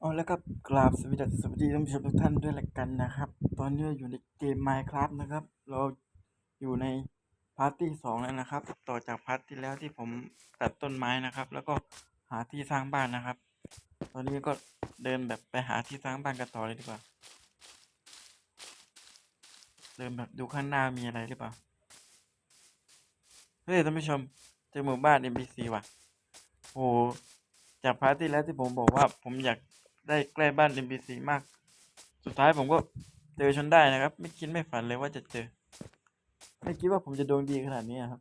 เอาแล้วก็กราบสวัสดีสวัสดีท่านผู้ชมทุกท่านด้วยละกันนะครับ ตอนนี้เราอยู่ในเกม Minecraft นะครับ เราอยู่ในพาร์ทที่สองแล้วนะครับ ต่อจากพาร์ทที่แล้วที่ผมตัดต้นไม้นะครับ แล้วก็หาที่สร้างบ้านนะครับ ตอนนี้ก็เดินแบบไปหาที่สร้างบ้านกันต่อเลยดีกว่า เดินแบบดูข้างหน้ามีอะไรหรือเปล่า เฮ้ยท่านผู้ชมเจอหมู่บ้าน NPC ว่ะโอ้โหจากพาร์ทที่แล้วที่ผมบอกว่าผมอยาก ได้ใกล้บ้าน NPC มาก สุดท้ายผมก็เจอจนได้นะครับ ไม่คิดไม่ฝันเลยว่าจะเจอ ไม่คิดว่าผมจะดวงดีขนาดนี้นะครับ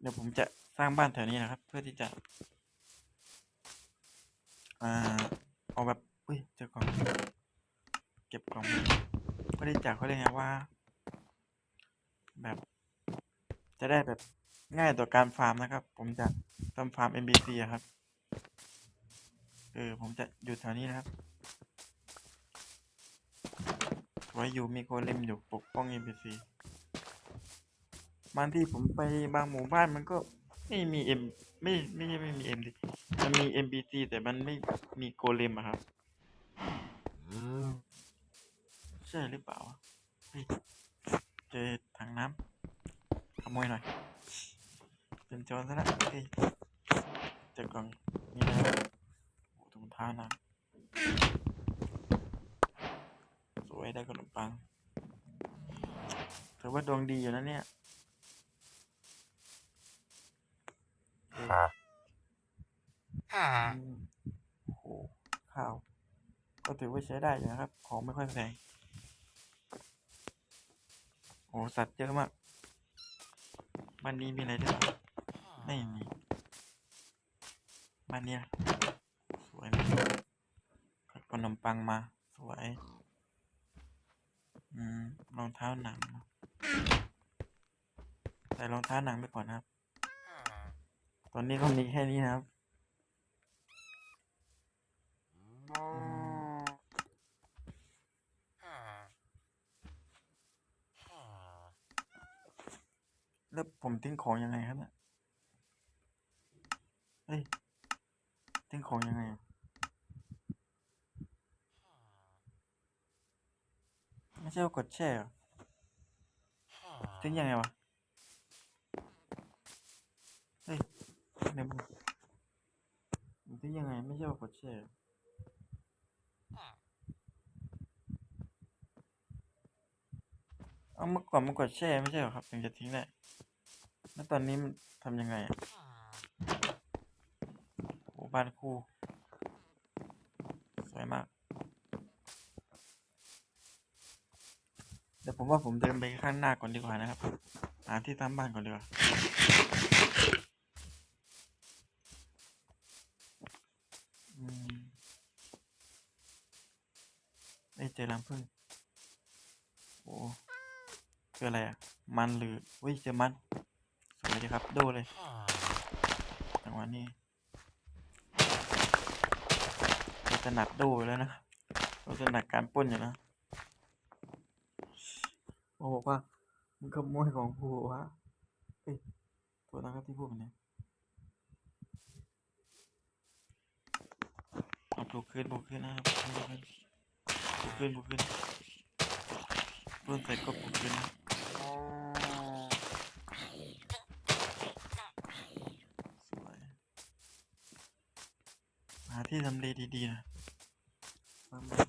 เดี๋ยวผมจะสร้างบ้านแถวนี้นะครับ เพื่อที่จะ อ่าเอาแบบอุ้ยเจอกล่องเก็บกล่องบริจาคเขาเลยกไงว่า แบบจะได้แบบง่ายต่อการฟาร์มนะครับ ผมจะทำฟาร์ม NPC ครับ เออผมจะอยู่แถวนี้นะครับ ไว้อยู่มีโกเลมอยู่ปกป้อง NPC บางที่ผมไปบางหมู่บ้านมันก็ไม่มี M ไม่ไม่ใช่ไม่มี M ดิมันมี NPC แต่มันไม่มีโกเลมอะครับใช่หรือเปล่าวะเจอถังน้ำขโมยหน่อยเป็นโจรซะแล้วเฮ้ยเจอกล่องนี่นะ ถุงเท้านะสวยได้ขนมปังถือว่าดวงดีอยู่นะเนี่ยอืมโอ้โหข้าว ก็ถือว่าใช้ได้อยู่นะครับ ของไม่ค่อยแพงโอ้สัตว์เยอะมากบ้านนี้มีอะไรด้วยเหรอไม่มีบ้านเนี้ยสวยไหมขัดข นมปังมา สวย อืมรองเท้าหนัง ใส่รองเท้าหนังไปก่อนครับ ตอนนี้ก็มีแค่นี้นะครับแล้วผมทิ้งของยังไงครับเนี่ยเฮ้ยทิ้งของยังไงอะ ไม่ใช่ว่ากดแช่หรอทิ้งยังไงวะ เฮ้ยเนี่ยมึงมึงยังไงไม่ใช่ว่ากดแช่เหรอเอาเมื่อก่อนมันกดแช่ไม่ใช่เหรอครับถึงจะทิ้งได้ แล้วตอนนี้มันทำยังไงอะโอ้บ้านคู่ สวยมาก เดี๋ยวผมว่าผมเดินไปข้างหน้าก่อนดีกว่านะครับหาที่ทำบ้านก่อนดีกว่าอืมได้ยเจอรังผึ้งโอ้คืออะไรอะ มันหรืออุ้ยเจอมันสวยดีครับโดเลยจังหวะนี้เราจะหนักโดอยู่แล้วนะเราจะหนักการป้นอยู่นะ โอ้บอกว่ามึงขโมยของกูวะเอ้ยโทษนะครับที่พูดแบบนี้เอาปลุกขึ้นปลุกขึ้นนะครับปลุกขึ้นปลุกขึ้นปลุกขึ้นปล้นเสร็จก็ปลุกขึ้นนะสวยหาที่ทำเลดีๆนะมามา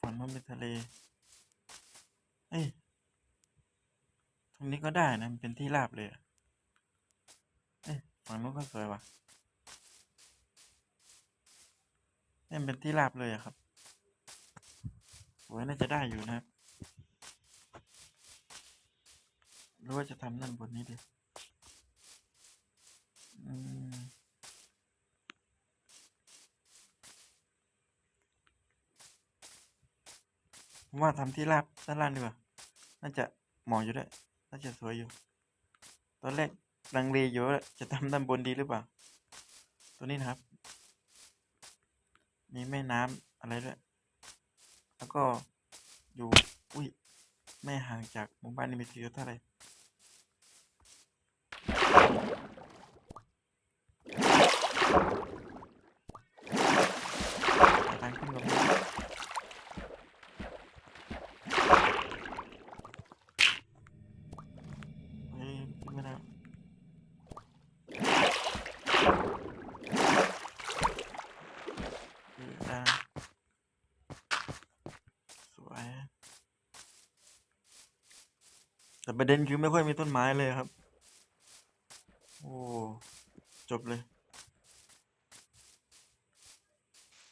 ฝันว่าเป็นทะเล เอ้ย ตรงนี้ก็ได้นะ มันเป็นที่ราบเลย เอ้ย ฝั่งนู้นก็สวยว่ะเนี่ยเป็นที่ราบเลยครับสวยน่าจะได้อยู่นะครับหรือว่าจะทำนั่นบนนี้ดีอืม ว่าทำที่ราบด้านล่างดีกว่า น่าจะเหมาะอยู่ด้วย น่าจะสวยอยู่ ตอนแรกลังเลอยู่ว่าจะทำด้านบนดีหรือเปล่า ตัวนี้นะครับ มีแม่น้ำอะไรด้วย แล้วก็อยู่ อุ้ย ไม่ห่างจากหมู่บ้านนี้ไปเท่าไหร่ ทางขึ้นลงเฮ้ยขึ้นไม่ได้เออได้สวย แต่ประเด็นคือไม่ค่อยมีต้นไม้เลยครับ โอ้ จบเลย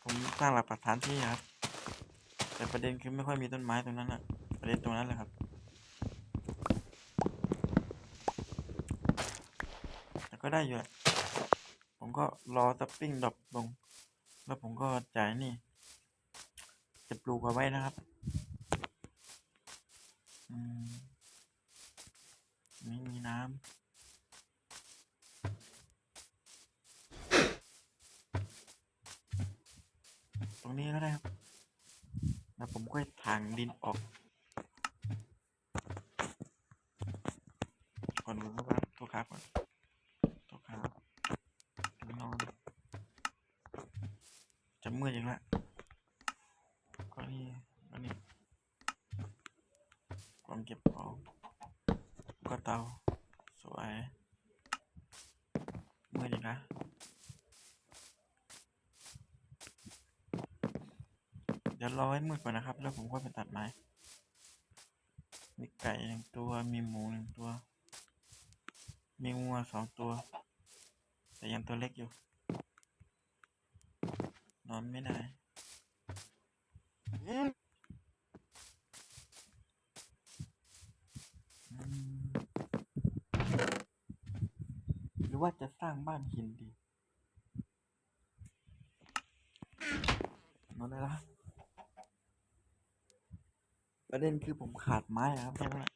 ผมสร้างหลักปักฐานที่ครับ แต่ประเด็นคือไม่ค่อยมีต้นไม้ตรงนั้นอะประเด็นตรงนั้นแหละครับแต่ก็ได้อยู่อะผมก็รอสปริงดรอปลง แล้วผมก็จ่ายนี่ จะปลูกเอาไว้นะครับ นี้ก็ได้ครับ แล้วผมก็ถางดินออก ก่อนผมก็ว่าตัวขาก่อนตัวขาถึงนอน จะมืดอีกแล้วก็นี่ก็นี่ความเก็บของก็เตา สวยมืดอีกแล้ว เดี๋ยวรอให้มืดก่อนนะครับ แล้วผมก็ไปตัดไม้ มีไก่หนึ่งตัว มีหมูหนึ่งตัว มีงัวสองตัว แต่ยังตัวเล็กอยู่ นอนไม่ได้หรือว่าจะสร้างบ้านหินดีนอนได้แล้ว ประเด็นคือผมขาดไม้อะครับแค่นั้นแหละ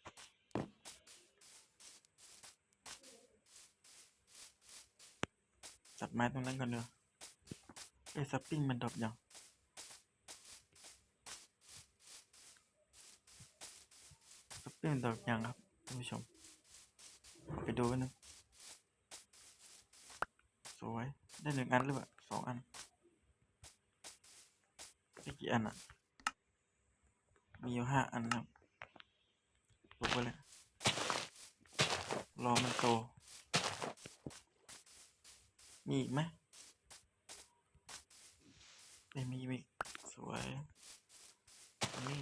จัดไม้ตรงนั้นก่อนเนอะเอ้ยสปริงมันดรอปยังสปริงดรอปยังครับท่านผู้ชม ไปดูกันหนึงสวย ได้หนึ่งอันหรือเปล่าสองอันได้กี่อันอะ มีอยู่ห้าอันครับลบไปเลยรอมันโต มีอีกไหมมีมีอีกสวยอันนี้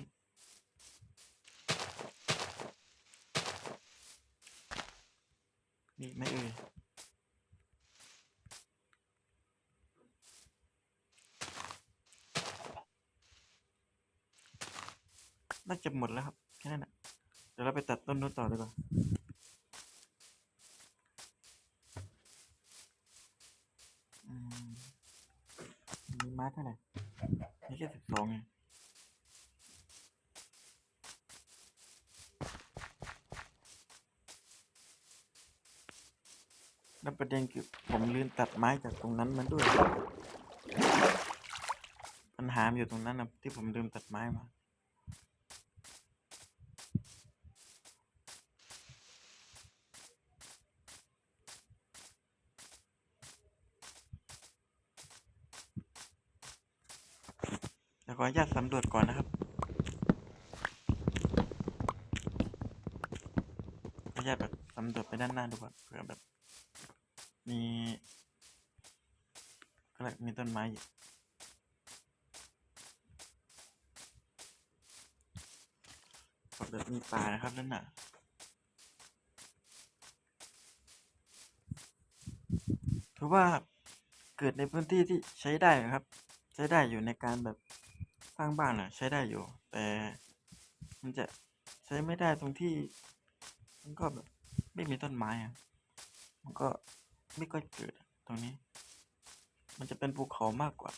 มีอีกไหมเอ่ย น่าจะหมดแล้วครับ แค่นั้นแหละเดี๋ยวเราไปตัดต้นนู้นต่อดีกว่าอืมมีไม้เท่าไหร่มีแค่สิบสองเองแล้วประเด็นคือผมลืมตัดไม้จากตรงนั้นมาด้วย ปัญหาอยู่ตรงนั้นนะที่ผมลืมตัดไม้มา เดี๋ยวข ออนุญาตสำรวจก่อนนะครับขออนุญาตแบบสำรวจไปด้านหน้าดูก่อนเผื่อแบบ มีก็เลยมีต้นไม้อยู่แบบมีป่านะครับด้านหน้าถือว่าเกิดในพื้นที่ที่ใช้ได้นะครับ ใช้ได้อยู่ในการแบบ ร้างบ้านอะ ใช้ได้อยู่ แต่ มันจะใช้ไม่ได้ตรงที่ มันก็แบบไม่มีต้นไม้อะมันก็ไม่ค่อยเกิดตรงนี้ มันจะเป็นภูเขามากกว่า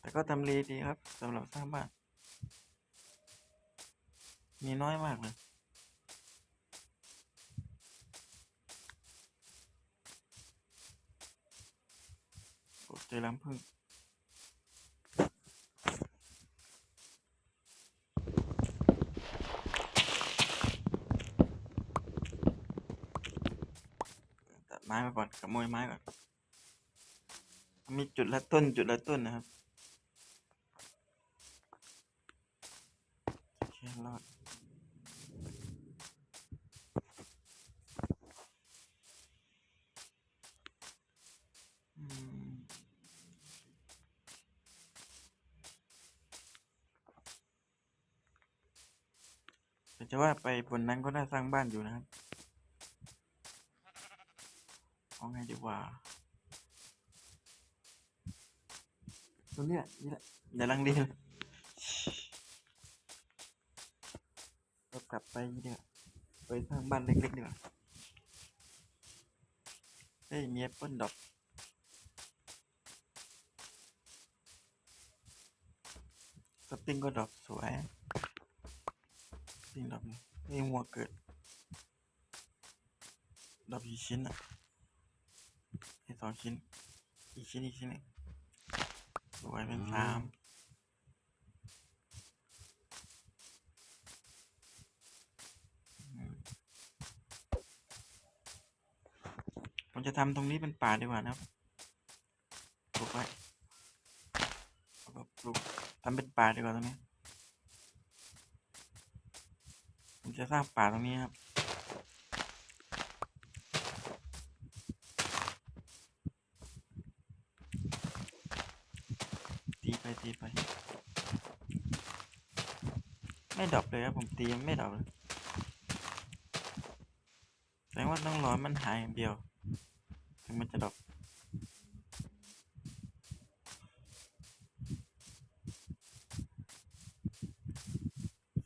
แต่ก็ทำเลดีครับสำหรับสร้างบ้าน มีน้อยมากเลยเจอรังผึ้ง ไม้มาก่อนขโมยไม้ก่อนมีจุดละต้นจุดละต้นนะครับโอเครอดแต่จะว่าไปบนนั้นก็น่าสร้างบ้านอยู่นะครับ งดีกว่าตรงนี้ยนี่แหละเดี๋ยวลังดีเลยเรากลับไปเดี๋ยวไปสร้างบ้านเล็กๆดีกว่าเฮ้ยมีแอปเปิลดอกสปริงก็ดอกสวยสปริงดอกนี่นี่หัวเกิดดอกกี่ชิ้นอะ ให้สองชิ้น อีกชิ้นอีกชิ้นหนึ่งสวยเป็นสามผมจะทำตรงนี้เป็นป่าดีกว่านะครับปลูกไว้แบบปลูกทำเป็นป่าดีกว่าตรงนี้ ผมจะสร้างป่าตรงนี้ครับ ตีไปตีไป ไม่ ดรอปเลยครับผมตีมันไม่ดรอปเลยแสดงว่าต้องรอมันหายอย่างเดียวถึงมันจะดรอป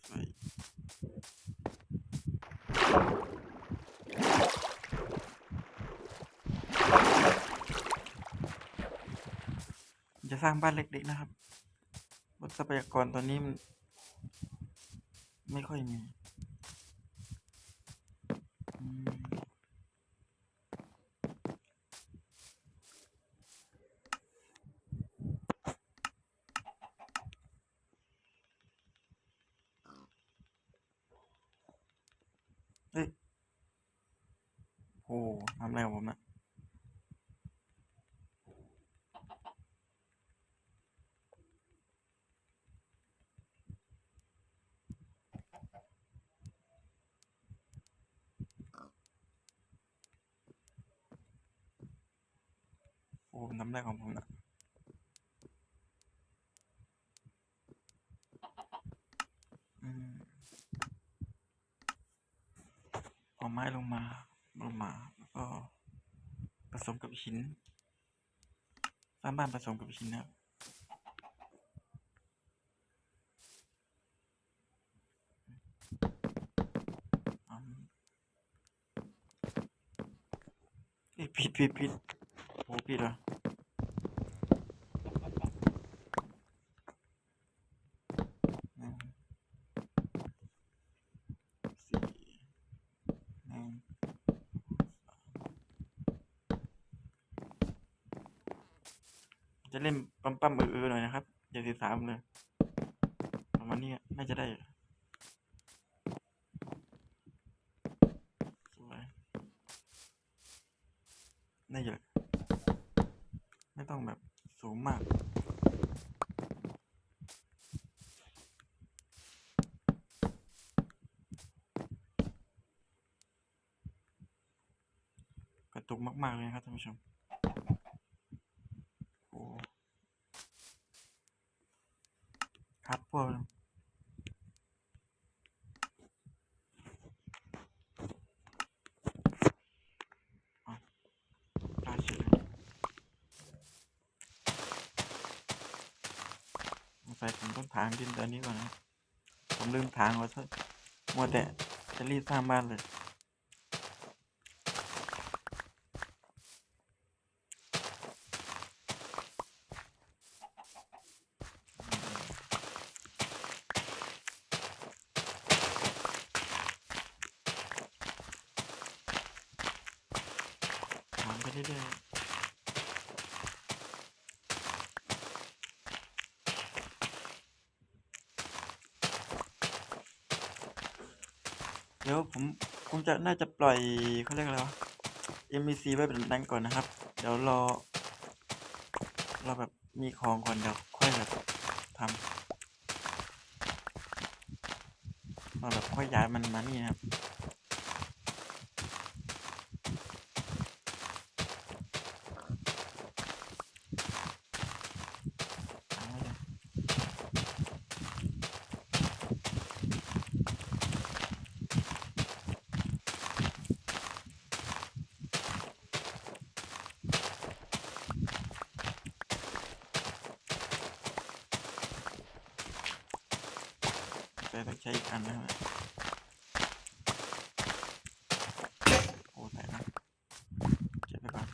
สวยจะสร้างบ้านเล็กๆนะครับบทรัพยากรตอนนี้มัน ไม่ค่อยมีเฮ้ยโอ้ทำอะไรผมอะ ไรของผมนะเอาไม้ลงมา ลงมา แล้วก็ผสมกับหินสร้างบ้านผสมกับหินนะครับผิดผิดผิดโอ้ผิดเหรอนึ่งสี่หนึ่ง จะเล่นปั๊มปั๊มๆเออๆหน่อยนะครับ อย่าสื่อสามเลยประมาณนี้น่าจะได้อยู่สวยได้เยอะไม่ต้องแบบสูงมากกระตุกมาก ๆ เลยครับท่านผู้ชม โอ้ ครับพวกเอาพลาดเฉยเลยสงสัยผมต้องถางดินตอนนี้ก่อนนะ ผมลืมถางไว้ซะมัวแต่จะรีบสร้างบ้านเลย เรื่อยเดี๋ยวผมคงจะน่าจะปล่อยเขาเรียกอะไรวะ MVC ไว้แบบนั้นก่อนนะครับ เดี๋ยวรอ เราแบบมีของก่อนเดี๋ยวค่อยแบบทำเราแบบค่อยย้ายมันมานี่นะครับ เอาไว้เลยแต่ต้องใช้อีกอันนะครับโอ้ใส่แล้วเก็บไปก่อน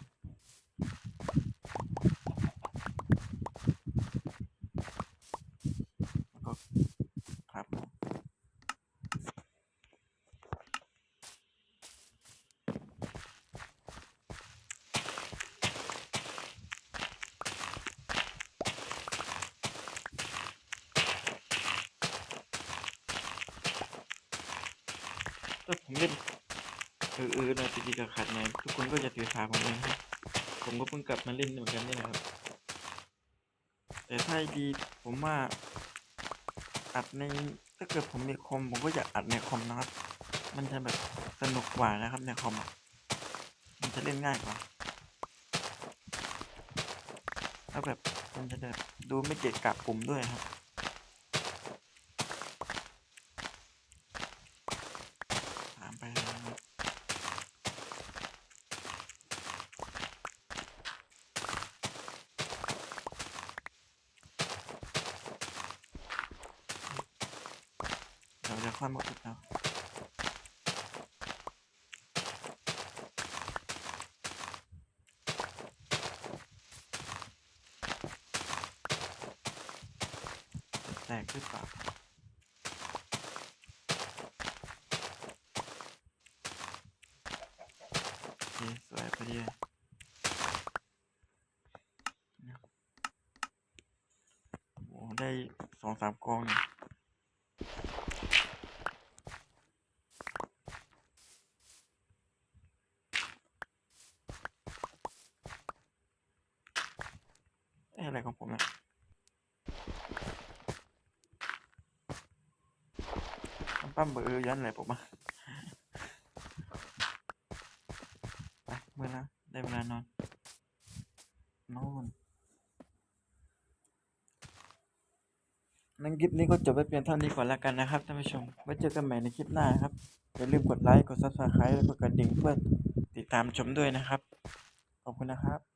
แล้วก็ครับผมถ้าผมเล่นเออเอ ทีกับขัดเนี่ยทุกคนก็จะถือสาผมเองครับผมก็เพิ่งกลับมาเล่นเหมือนกันนี่แหละครับ แต่ถ้าดีผมว่าอัดในถ้าเกิดผมมีคอมผมก็อยากอัดในคอมนะครับ มันจะแบบสนุกกว่านะครับในคอมมันจะเล่นง่ายกว่าแล้วแบบมันจะแบบดูไม่เกะกะปุ่มด้วยครับ ถามไปนะครับ เดี๋ยวจะค่อยมาอุดเอาจะแตกหรือเปล่า โอเคสวยพอดีเลยเนี่ยโอ้ได้สองสามกองเนี่ยเอ๊ะอะไร ของผมนี่ยมันปั้มเบอร์ยันอะไรผมอะไปเมื่อแล้วได้เวลานอนนอนนั่งคลิปนี้ก็จบไปเพียงเท่านี้ก่อนแล้วกันนะครับท่านผู้ชมไว้เจอกันใหม่ในคลิปหน้าครับอย่าลืมกดไลค์กด subscribe แล้วก็กระดิ่งเพื่อติดตามชมด้วยนะครับ ขอบคุณนะครับ